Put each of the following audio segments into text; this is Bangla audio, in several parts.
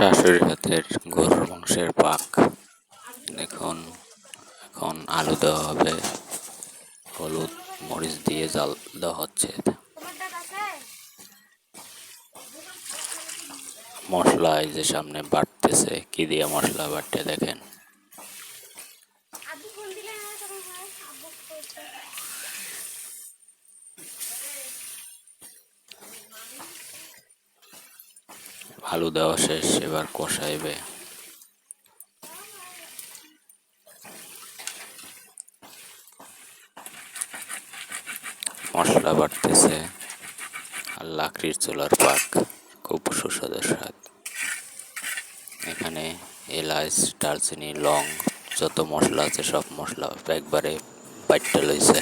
শাশুড়ির হাতের গরুর মাংসের পাক। দেখুন, এখন আলু দেওয়া হবে। হলুদ মরিচ দিয়ে জাল দেওয়া হচ্ছে। মশলা এই যে সামনে বাটতেছে কি দিয়ে মশলা বাটতে দেখেন। আলু দেওয়া শেষ, এবার কষাইবে। মশলা বাড়তেছে, আর লাকড়ির চুলার পাক খুব সুস্বাদু স্বাদ। এখানে এলাচ, দারচিনি, লং, যত মশলা আছে সব মশলা একবারে বাইটটা লইছে।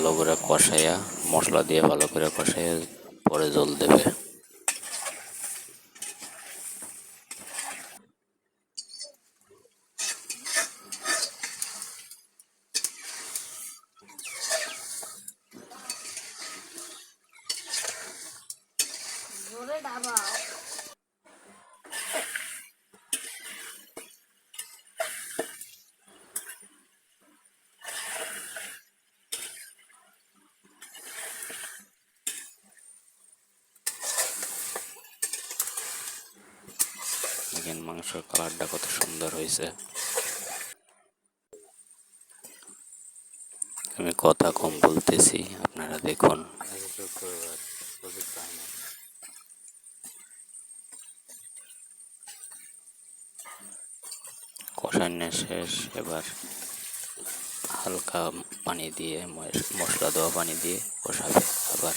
ভালো করে কষাইয়া মশলা দিয়ে ভালো করে কষাইয়া পরে জল দেবে। মাংসের কালারটা কত সুন্দর হয়েছে। আমি কথা কম বলতেছি, আপনারা দেখুন। কষানো শেষ, এবার হালকা পানি দিয়ে মশলা দেওয়া পানি দিয়ে কষাবে, আবার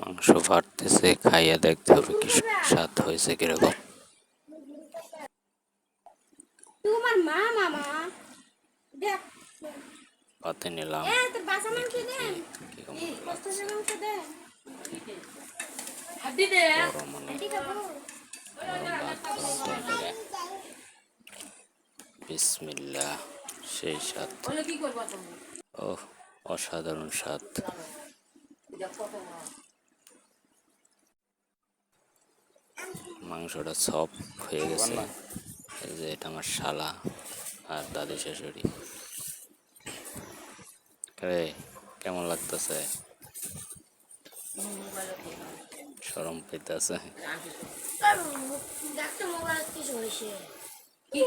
মাংস ভাটতেছে খাইয়া দেখতে হবে কি স্বাদ হয়েছে কীরকম। তোমার মা মামা দেখ। পাতে নিলাম। এ তোর বাসা মাংস দেখি দেন। কি কেমন কষ্ট মাংস দেন। গরম অনেক এটি খাব। বিসমিল্লাহ সেই স্বাদ। ও অসাধারণ স্বাদ। মাংসটা সব হয়ে গেছে। এই যে এটা আমার শালা আর দাদি শাশুড়ি। রে কেমন লাগতেছে? সরম পেতেছে কি